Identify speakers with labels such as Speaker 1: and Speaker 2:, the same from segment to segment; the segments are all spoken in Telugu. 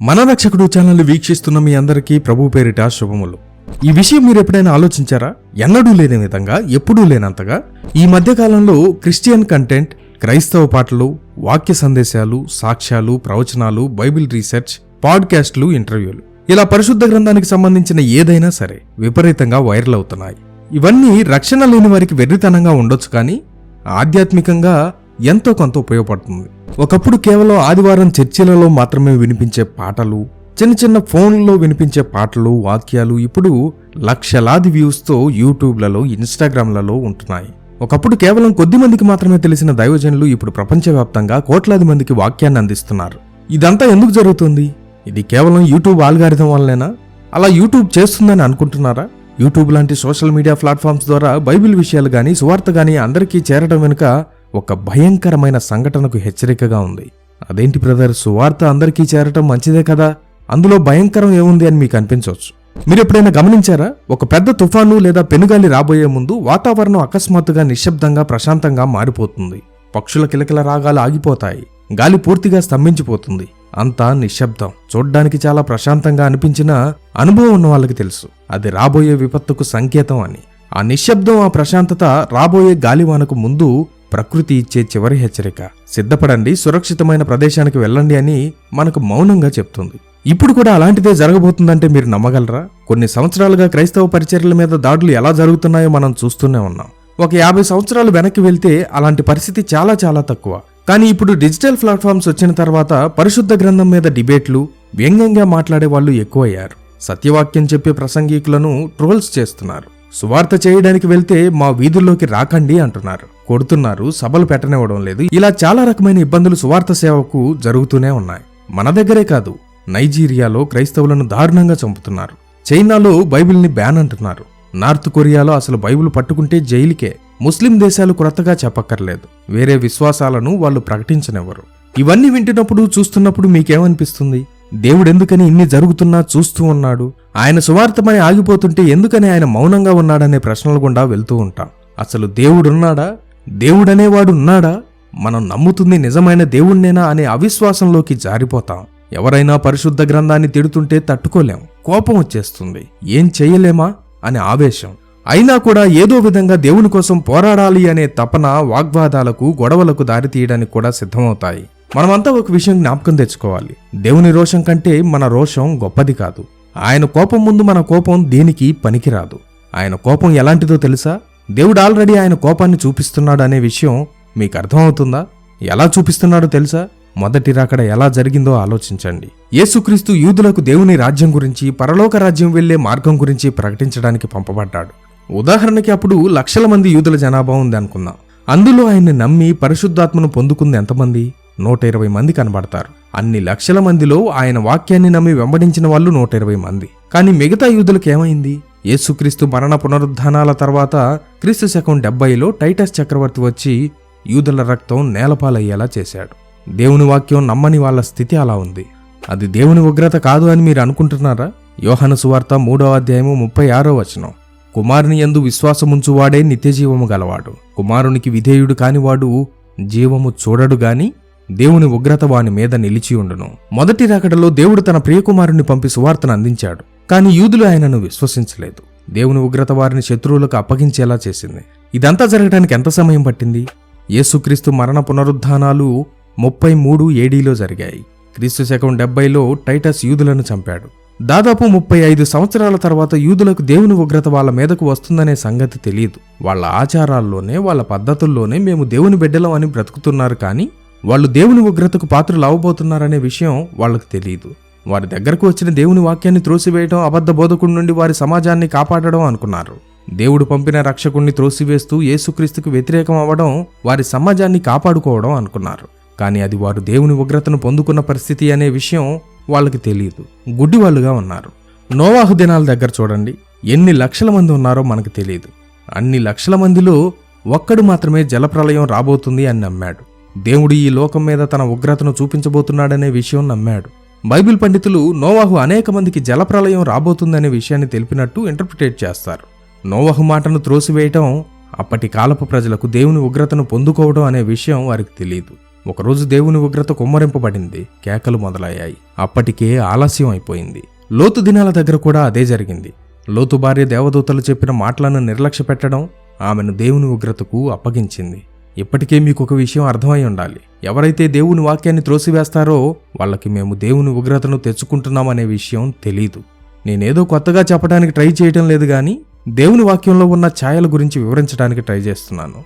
Speaker 1: మన రక్షకుడు ఛానల్ వీక్షిస్తున్న మీ అందరికీ ప్రభు పేరిట శుభములు. ఈ విషయం మీరు ఎప్పుడైనా ఆలోచించారా? ఎన్నడూ లేని విధంగా ఎప్పుడూ లేనంతగా ఈ మధ్యకాలంలో క్రిస్టియన్ కంటెంట్ క్రైస్తవ పాటలు వాక్య సందేశాలు సాక్ష్యాలు ప్రవచనాలు బైబిల్ రీసెర్చ్ పాడ్కాస్ట్లు ఇంటర్వ్యూలు ఇలా పరిశుద్ధ గ్రంథానికి సంబంధించిన ఏదైనా సరే విపరీతంగా వైరల్ అవుతున్నాయి. ఇవన్నీ రక్షణ లేని వారికి వెర్రితనంగా ఉండొచ్చు కానీ ఆధ్యాత్మికంగా ఎంతో కొంత ఉపయోగపడుతుంది. ఒకప్పుడు కేవలం ఆదివారం చర్చిలలో మాత్రమే వినిపించే పాటలు చిన్న చిన్న ఫోన్లలో వినిపించే పాటలు వాక్యాలు ఇప్పుడు లక్షలాది వ్యూస్తో యూట్యూబ్లలో ఇన్స్టాగ్రామ్లలో ఉంటున్నాయి. ఒకప్పుడు కేవలం కొద్ది మందికి మాత్రమే తెలిసిన దైవజనులు ఇప్పుడు ప్రపంచవ్యాప్తంగా కోట్లాది మందికి వాక్యాన్ని అందిస్తున్నారు. ఇదంతా ఎందుకు జరుగుతుంది? ఇది కేవలం యూట్యూబ్ ఆల్గారిథం వల్లనేనా? అలా యూట్యూబ్ చేస్తుందని అనుకుంటున్నారా? యూట్యూబ్ లాంటి సోషల్ మీడియా ప్లాట్ఫామ్స్ ద్వారా బైబిల్ విషయాలు కానీ సువార్త కానీ అందరికీ చేరడం వెనుక ఒక భయంకరమైన సంఘటనకు హెచ్చరికగా ఉంది. అదేంటి బ్రదర్? సువార్త అందరికీ చేరటం మంచిదే కదా? అందులో భయంకరం ఏముంది అని మీకు అనిపించవచ్చు. మీరు ఎప్పుడైనా గమనించారా? ఒక పెద్ద తుఫాను లేదా పెనుగాలి రాబోయే ముందు వాతావరణం అకస్మాత్తుగా నిశ్శబ్దంగా ప్రశాంతంగా మారిపోతుంది. పక్షుల కిలకిల రాగాలు ఆగిపోతాయి. గాలి పూర్తిగా స్తంభించిపోతుంది. అంతా నిశ్శబ్దం. చూడ్డానికి చాలా ప్రశాంతంగా అనిపించినా అనుభవం ఉన్న వాళ్ళకి తెలుసు. అది రాబోయే విపత్తుకు సంకేతం అని. ఆ నిశ్శబ్దం ఆ ప్రశాంతత రాబోయే గాలివానకు ముందు ప్రకృతి ఇచ్చే చివరి హెచ్చరిక. సిద్ధపడండి సురక్షితమైన ప్రదేశానికి వెళ్ళండి అని మనకు మౌనంగా చెప్తుంది. ఇప్పుడు కూడా అలాంటిదే జరగబోతుందంటే మీరు నమ్మగలరా? కొన్ని సంవత్సరాలుగా క్రైస్తవ పరిచర్యల మీద దాడులు ఎలా జరుగుతున్నాయో మనం చూస్తూనే ఉన్నాం. ఒక యాభై సంవత్సరాలు వెనక్కి వెళ్తే అలాంటి పరిస్థితి చాలా చాలా తక్కువ. కానీ ఇప్పుడు డిజిటల్ ప్లాట్ఫామ్స్ వచ్చిన తర్వాత పరిశుద్ధ గ్రంథం మీద డిబేట్లు వ్యంగ్యంగా మాట్లాడే వాళ్ళు ఎక్కువయ్యారు. సత్యవాక్యం చెప్పే ప్రసంగికులను ట్రోల్స్ చేస్తున్నారు. సువార్త చేయడానికి వెళ్తే మా వీధుల్లోకి రాకండి అంటున్నారు. కొడుతున్నారు సభలు పెట్టనివ్వడం లేదు. ఇలా చాలా రకమైన ఇబ్బందులు సువార్త సేవకు జరుగుతూనే ఉన్నాయి. మన దగ్గరే కాదు నైజీరియాలో క్రైస్తవులను దారుణంగా చంపుతున్నారు. చైనాలో బైబిల్ని బ్యాన్ అంటున్నారు. నార్త్ కొరియాలో అసలు బైబిల్ పట్టుకుంటే జైలుకే. ముస్లిం దేశాలు క్రొత్తగా చెప్పక్కర్లేదు. వేరే విశ్వాసాలను వాళ్ళు ప్రకటించనివ్వరు. ఇవన్నీ వింటున్నప్పుడు చూస్తున్నప్పుడు మీకేమనిపిస్తుంది? దేవుడెందుకని ఇన్ని జరుగుతున్నా చూస్తూ ఉన్నాడు? ఆయన సువార్థమని ఆగిపోతుంటే ఎందుకని ఆయన మౌనంగా ఉన్నాడనే ప్రశ్నలు గుండా వెళ్తూ ఉంటాం. అసలు దేవుడున్నాడా? దేవుడనేవాడు ఉన్నాడా? మనం నమ్ముతుంది నిజమైన దేవుణ్ణేనా అనే అవిశ్వాసంలోకి జారిపోతాం. ఎవరైనా పరిశుద్ధ గ్రంథాన్ని తిడుతుంటే తట్టుకోలేం. కోపం వచ్చేస్తుంది. ఏం చెయ్యలేమా అనే ఆవేశం. అయినా కూడా ఏదో విధంగా దేవుని కోసం పోరాడాలి అనే తపన వాగ్వాదాలకు గొడవలకు దారితీయడానికి కూడా సిద్ధమవుతాయి. మనమంతా ఒక విషయం జ్ఞాపకం తెచ్చుకోవాలి. దేవుని రోషం కంటే మన రోషం గొప్పది కాదు. ఆయన కోపం ముందు మన కోపం దేనికి పనికిరాదు. ఆయన కోపం ఎలాంటిదో తెలుసా? దేవుడు ఆల్రెడీ ఆయన కోపాన్ని చూపిస్తున్నాడు అనే విషయం మీకు అర్థమవుతుందా? ఎలా చూపిస్తున్నాడో తెలుసా? మొదటి రాకడ ఎలా జరిగిందో ఆలోచించండి. యేసుక్రీస్తు యూదులకు దేవుని రాజ్యం గురించి పరలోక రాజ్యం వెళ్ళే మార్గం గురించి ప్రకటించడానికి పంపబడ్డాడు. ఉదాహరణకి అప్పుడు లక్షల మంది యూదుల జనాభా ఉంది అనుకుందాం. అందులో ఆయన్ని నమ్మి పరిశుద్ధాత్మను పొందుకుంది ఎంతమంది? నూట ఇరవై మంది కనబడతారు. అన్ని లక్షల మందిలో ఆయన వాక్యాన్ని నమ్మి వెంబడించిన వాళ్ళు నూట ఇరవై మంది. కానీ మిగతా యూదులకు ఏమైంది? యేసుక్రీస్తు మరణ పునరుద్ధానాల తర్వాత క్రీస్తు శకం డెబ్బైలో టైటస్ చక్రవర్తి వచ్చి యూదుల రక్తం నేలపాలయ్యేలా చేశాడు. దేవుని వాక్యం నమ్మని వాళ్ళ స్థితి అలా ఉంది. అది దేవుని ఉగ్రత కాదు అని మీరు అనుకుంటున్నారా? యోహన సువార్త మూడో అధ్యాయము ముప్పై ఆరో వచనం. కుమారుని యందు విశ్వాసముంచువాడే నిత్యజీవము గలవాడు. కుమారునికి విధేయుడు కానివాడు జీవము చూడడు గాని దేవుని ఉగ్రత వాని మీద నిలిచి ఉండును. మొదటి రాకడలో దేవుడు తన ప్రియకుమారుని పంపి సువార్తను అందించాడు. కానీ యూదులు ఆయనను విశ్వసించలేదు. దేవుని ఉగ్రత వారిని శత్రువులకు అప్పగించేలా చేసింది. ఇదంతా జరగడానికి ఎంత సమయం పట్టింది? యేసుక్రీస్తు మరణ పునరుద్ధానాలు ముప్పై మూడు ఏడీలో జరిగాయి. క్రీస్తు శకం డెబ్బైలో టైటస్ యూదులను చంపాడు. దాదాపు ముప్పై ఐదు సంవత్సరాల తర్వాత యూదులకు దేవుని ఉగ్రత వాళ్ళ మీదకు వస్తుందనే సంగతి తెలియదు. వాళ్ళ ఆచారాల్లోనే వాళ్ళ పద్ధతుల్లోనే మేము దేవుని బిడ్డలం అని బ్రతుకుతున్నారు కానీ వాళ్ళు దేవుని ఉగ్రతకు పాత్రలు అవబోతున్నారనే విషయం వాళ్ళకు తెలియదు వారి దగ్గరకు వచ్చిన దేవుని వాక్యాన్ని త్రోసివేయడం అబద్ధ బోధకుడి నుండి వారి సమాజాన్ని కాపాడడం అనుకున్నారు. దేవుడు పంపిన రక్షకుణ్ణి త్రోసివేస్తూ యేసుక్రీస్తుకు వ్యతిరేకం అవ్వడం వారి సమాజాన్ని కాపాడుకోవడం అనుకున్నారు. కానీ అది వారు దేవుని ఉగ్రతను పొందుకున్న పరిస్థితి అనే విషయం వాళ్ళకి తెలియదు గుడ్డివాళ్ళుగా ఉన్నారు. నోవాహు దినాల దగ్గర చూడండి. ఎన్ని లక్షల మంది ఉన్నారో మనకు తెలియదు అన్ని లక్షల మందిలో ఒక్కడు మాత్రమే జలప్రలయం రాబోతుంది అని నమ్మాడు. దేవుడు ఈ లోకం మీద తన ఉగ్రతను చూపించబోతున్నాడనే విషయం నమ్మాడు. బైబిల్ పండితులు నోవాహు అనేక మందికి జలప్రలయం రాబోతుందనే విషయాన్ని తెలిపినట్టు ఇంటర్ప్రిటేట్ చేస్తారు. నోవాహు మాటను త్రోసివేయటం అప్పటి కాలపు ప్రజలకు దేవుని ఉగ్రతను పొందుకోవడం అనే విషయం వారికి తెలియదు. ఒకరోజు దేవుని ఉగ్రత కుమ్మరింపబడింది కేకలు మొదలయ్యాయి. అప్పటికే ఆలస్యం అయిపోయింది. లోతు దినాల దగ్గర కూడా అదే జరిగింది. లోతు భార్య దేవదూతలు చెప్పిన మాటలను నిర్లక్ష్య పెట్టడం ఆమెను దేవుని ఉగ్రతకు అప్పగించింది. ఇప్పటికే మీకు ఒక విషయం అర్థమై ఉండాలి. ఎవరైతే దేవుని వాక్యాన్ని త్రోసివేస్తారో వాళ్ళకి మేము దేవుని ఉగ్రతను తెచ్చుకుంటున్నామనే విషయం తెలీదు. నేనేదో కొత్తగా చెప్పడానికి ట్రై చేయటం లేదు కానీ దేవుని వాక్యంలో ఉన్న ఛాయల గురించి వివరించడానికి ట్రై చేస్తున్నాను.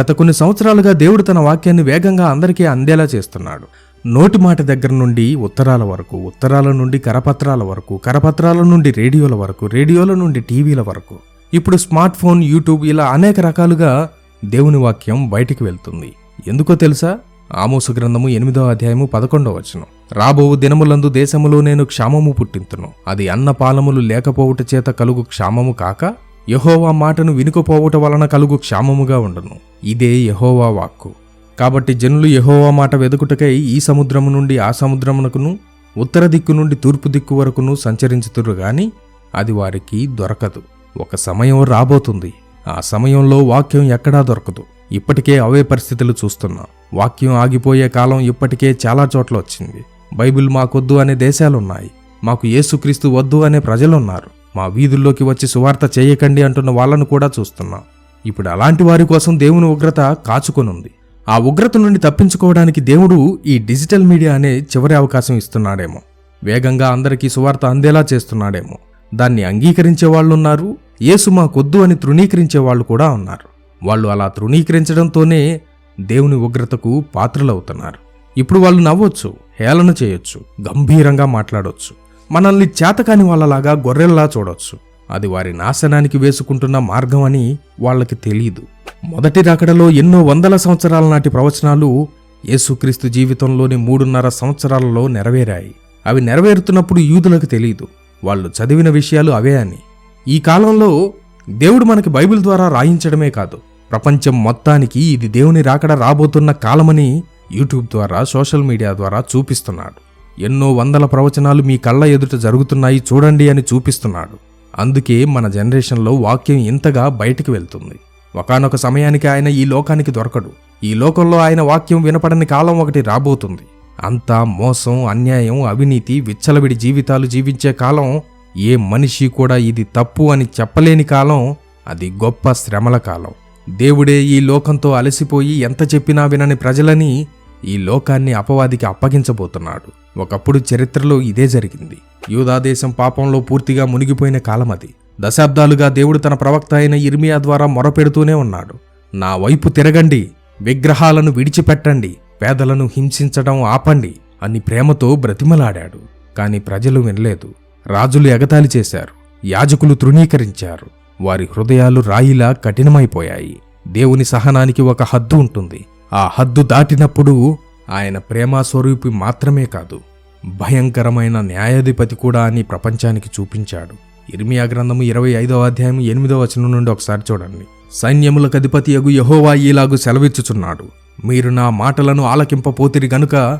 Speaker 1: గత కొన్ని సంవత్సరాలుగా దేవుడు తన వాక్యాన్ని వేగంగా అందరికీ అందేలా చేస్తున్నాడు. నోటి మాట దగ్గర నుండి ఉత్తరాల వరకు ఉత్తరాల నుండి కరపత్రాల వరకు కరపత్రాల నుండి రేడియోల వరకు రేడియోల నుండి టీవీల వరకు. ఇప్పుడు స్మార్ట్ ఫోన్ యూట్యూబ్ ఇలా అనేక రకాలుగా దేవుని వాక్యం బయటికి వెళ్తుంది. ఎందుకో తెలుసా? ఆమోసు గ్రంథము ఎనిమిదో అధ్యాయము పదకొండవ వచనం. రాబో దినములందు దేశములో నేను క్షామము పుట్టింతును. అది అన్నపాలములు లేకపోవుట చేత కలుగు క్షామము కాక యహోవా మాటను వినుకపోవుట వలన కలుగు క్షామముగా ఉండును. ఇదే యహోవా వాక్కు. కాబట్టి జనులు యహోవా మాట వెదుకుటకై ఈ సముద్రము నుండి ఆ సముద్రమునకును ఉత్తర దిక్కు నుండి తూర్పు దిక్కు వరకును సంచరించుతురు గాని అది వారికి దొరకదు. ఒక సమయం రాబోతుంది. ఆ సమయంలో వాక్యం ఎక్కడా దొరకదు. ఇప్పటికే అవే పరిస్థితులు చూస్తున్నాం. వాక్యం ఆగిపోయే కాలం ఇప్పటికే చాలా చోట్ల వచ్చింది. బైబిల్ మాకొద్దు అనే దేశాలున్నాయి. మాకు యేసుక్రీస్తు వద్దు అనే ప్రజలున్నారు. మా వీధుల్లోకి వచ్చి సువార్త చేయకండి అంటున్న వాళ్ళను కూడా చూస్తున్నాం. ఇప్పుడు అలాంటి వారి కోసం దేవుని ఉగ్రత కాచుకొనుంది. ఆ ఉగ్రత నుండి తప్పించుకోవడానికి దేవుడు ఈ డిజిటల్ మీడియా అనే చివరి అవకాశం ఇస్తున్నాడేమో. వేగంగా అందరికీ సువార్త అందేలా చేస్తున్నాడేమో. దాన్ని అంగీకరించే వాళ్ళున్నారు యేసు మాకొద్దు అని తృణీకరించే వాళ్ళు కూడా ఉన్నారు. వాళ్ళు అలా తృణీకరించడంతోనే దేవుని ఉగ్రతకు పాత్రలవుతున్నారు. ఇప్పుడు వాళ్ళు నవ్వొచ్చు హేళన చేయొచ్చు గంభీరంగా మాట్లాడొచ్చు మనల్ని చేతకాని వాళ్ళలాగా గొర్రెల్లా చూడొచ్చు. అది వారి నాశనానికి వేసుకుంటున్న మార్గం అని వాళ్ళకి తెలియదు మొదటి రాకడలో ఎన్నో వందల సంవత్సరాల నాటి ప్రవచనాలు యేసుక్రీస్తు జీవితంలోని మూడున్నర సంవత్సరాలలో నెరవేరాయి. అవి నెరవేరుతున్నప్పుడు యూదులకు తెలియదు వాళ్ళు చదివిన విషయాలు అవే అని. ఈ కాలంలో దేవుడు మనకి బైబిల్ ద్వారా రాయించడమే కాదు. ప్రపంచం మొత్తానికి ఇది దేవుని రాకడ రాబోతున్న కాలమని యూట్యూబ్ ద్వారా సోషల్ మీడియా ద్వారా చూపిస్తున్నాడు. ఎన్నో వందల ప్రవచనాలు మీ కళ్ళ ఎదుట జరుగుతున్నాయి చూడండి అని చూపిస్తున్నాడు. అందుకే మన జనరేషన్లో వాక్యం ఇంతగా బయటికి వెళ్తుంది. ఒకానొక సమయానికి ఆయన ఈ లోకానికి దొరకడు. ఈ లోకంలో ఆయన వాక్యం వినపడని కాలం ఒకటి రాబోతుంది. అంతా మోసం అన్యాయం అవినీతి విచ్చలవిడి జీవితాలు జీవించే కాలం ఏ మనిషి కూడా ఇది తప్పు అని చెప్పలేని కాలం అది గొప్ప శ్రమల కాలం. దేవుడే ఈ లోకంతో అలసిపోయి ఎంత చెప్పినా వినని ప్రజలని ఈ లోకాన్ని అపవాదికి అప్పగించబోతున్నాడు. ఒకప్పుడు చరిత్రలో ఇదే జరిగింది. యూదాదేశం పాపంలో పూర్తిగా మునిగిపోయిన కాలం అది. దశాబ్దాలుగా దేవుడు తన ప్రవక్త అయిన ఇర్మియా ద్వారా మొరపెడుతూనే ఉన్నాడు. నా వైపు తిరగండి విగ్రహాలను విడిచిపెట్టండి పేదలను హింసించడం ఆపండి అని ప్రేమతో బ్రతిమలాడాడు. కాని ప్రజలు వినలేదు. రాజులు ఎగతాళి చేశారు. యాజకులు తృణీకరించారు. వారి హృదయాలు రాయిలా కఠినమైపోయాయి. దేవుని సహనానికి ఒక హద్దు ఉంటుంది. ఆ హద్దు దాటినప్పుడు ఆయన ప్రేమాస్వరూపి మాత్రమే కాదు భయంకరమైన న్యాయాధిపతి కూడా అని ప్రపంచానికి చూపించాడు. ఇర్మియా గ్రంథము ఇరవై ఐదవ అధ్యాయం ఎనిమిదవ వచనం నుండి ఒకసారి చూడండి. సైన్యములకు అధిపతి అగు యహోవా ఈలాగు సెలవిచ్చుచున్నాడు. మీరు నా మాటలను ఆలకింపపోతిరి గనుక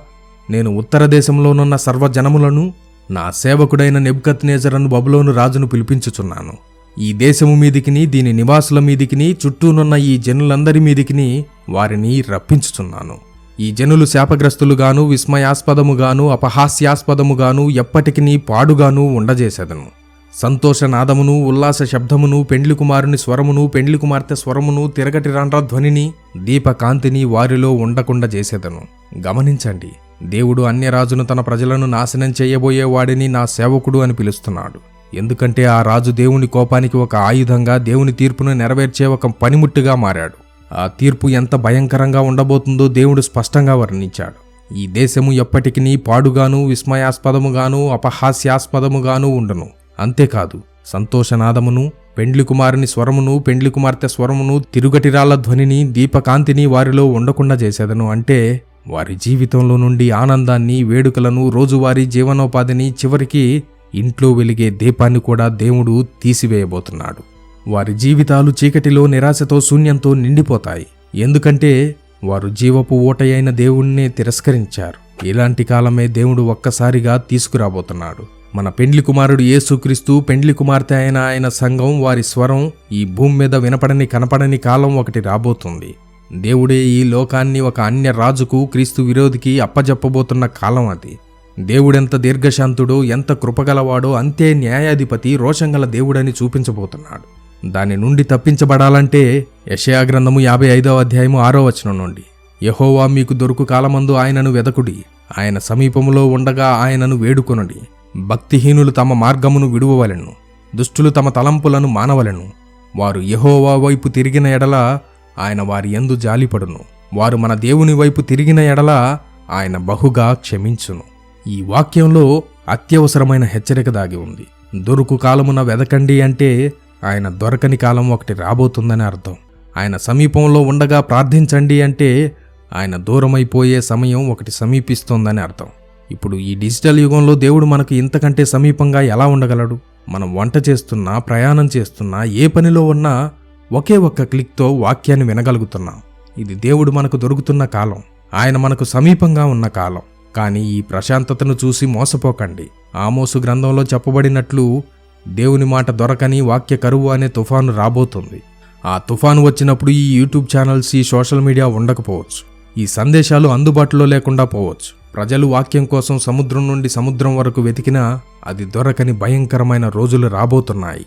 Speaker 1: నేను ఉత్తర దేశంలోనున్న సర్వజనములను నా సేవకుడైన నెబుకత్నేజరను బబులోను రాజును పిలిపించుచున్నాను. ఈ దేశము మీదికిని దీని నివాసుల మీదికిని చుట్టూనున్న ఈ జనులందరి మీదికిని వారిని రప్పించుచున్నాను. ఈ జనులు శాపగ్రస్తులుగాను విస్మయాస్పదముగాను అపహాస్యాస్పదముగాను ఎప్పటికినీ పాడుగాను ఉండజేసెదను. సంతోషనాదమును ఉల్లాస శబ్దమును పెండ్లి కుమారుని స్వరమును పెండ్లి కుమార్తె స్వరమును తిరగటి ధ్వనిని దీపకాంతిని వారిలో ఉండకుండా చేసేదను. గమనించండి దేవుడు అన్య రాజును తన ప్రజలను నాశనం చేయబోయేవాడిని నా సేవకుడు అని పిలుస్తున్నాడు. ఎందుకంటే ఆ రాజు దేవుని కోపానికి ఒక ఆయుధంగా దేవుని తీర్పును నెరవేర్చే ఒక పనిముట్టుగా మారాడు. ఆ తీర్పు ఎంత భయంకరంగా ఉండబోతుందో దేవుడు స్పష్టంగా వర్ణించాడు. ఈ దేశము ఎప్పటికీ పాడుగాను విస్మయాస్పదముగాను అపహాస్యాస్పదముగాను ఉండును. అంతేకాదు సంతోషనాదమును పెండ్లి కుమారుని స్వరమును పెండ్లి కుమార్తె స్వరమును తిరుగటిరాల ధ్వనిని దీపకాంతిని వారిలో ఉండకుండా చేసేదను. అంటే వారి జీవితంలో నుండి ఆనందాన్ని వేడుకలను రోజువారీ జీవనోపాధిని చివరికి ఇంట్లో వెలిగే దీపాన్ని కూడా దేవుడు తీసివేయబోతున్నాడు. వారి జీవితాలు చీకటిలో నిరాశతో శూన్యంతో నిండిపోతాయి. ఎందుకంటే వారు జీవపు ఓటయైన దేవుణ్ణే తిరస్కరించారు. ఇలాంటి కాలమే దేవుడు ఒక్కసారిగా తీసుకురాబోతున్నాడు. మన పెండ్లి కుమారుడు యేసుక్రీస్తు పెండ్లి కుమార్తె అయిన ఆయన సంఘం వారి స్వరం ఈ భూమి మీద వినపడని కనపడని కాలం ఒకటి రాబోతుంది. దేవుడే ఈ లోకాన్ని ఒక అన్య రాజుకు క్రీస్తు విరోధికి అప్పజెప్పబోతున్న కాలం అది. దేవుడెంత దీర్ఘశాంతుడో ఎంత కృపగలవాడో అంతే న్యాయాధిపతి రోషంగల దేవుడని చూపించబోతున్నాడు. దాని నుండి తప్పించబడాలంటే యశయాగ్రంథము యాభై ఐదవ అధ్యాయము ఆరో వచనం నుండి యహోవా మీకు దొరుకు కాలమందు ఆయనను వెదకుడి ఆయన సమీపములో ఉండగా ఆయనను వేడుకొనుడి. భక్తిహీనులు తమ మార్గమును విడువవలెను దుష్టులు తమ తలంపులను మానవలెను. వారు యహోవా వైపు తిరిగిన ఎడల ఆయన వారి యందు జాలిపడును. వారు మన దేవుని వైపు తిరిగిన ఎడల ఆయన బహుగా క్షమించును. ఈ వాక్యంలో అత్యవసరమైన హెచ్చరిక దాగి ఉంది. దొరుకు కాలమున వెదకండి అంటే ఆయన దొరకని కాలం ఒకటి రాబోతుందని అర్థం. ఆయన సమీపంలో ఉండగా ప్రార్థించండి అంటే ఆయన దూరమైపోయే సమయం ఒకటి సమీపిస్తోందని అర్థం. ఇప్పుడు ఈ డిజిటల్ యుగంలో దేవుడు మనకు ఇంతకంటే సమీపంగా ఎలా ఉండగలడు? మనం వంట చేస్తున్నా ప్రయాణం చేస్తున్నా ఏ పనిలో ఉన్నా ఒకే ఒక్క క్లిక్తో వాక్యాన్ని వినగలుగుతున్నాం. ఇది దేవుడు మనకు దొరుకుతున్న కాలం. ఆయన మనకు సమీపంగా ఉన్న కాలం. కానీ ఈ ప్రశాంతతను చూసి మోసపోకండి. ఆమోసు గ్రంథంలో చెప్పబడినట్లు దేవుని మాట దొరకని వాక్య కరువు అనే తుఫాను రాబోతుంది. ఆ తుఫాను వచ్చినప్పుడు ఈ యూట్యూబ్ ఛానల్స్ ఈ సోషల్ మీడియా ఉండకపోవచ్చు. ఈ సందేశాలు అందుబాటులో లేకుండా పోవచ్చు. ప్రజలు వాక్యం కోసం సముద్రం నుండి సముద్రం వరకు వెతికినా అది దొరకని భయంకరమైన రోజులు రాబోతున్నాయి.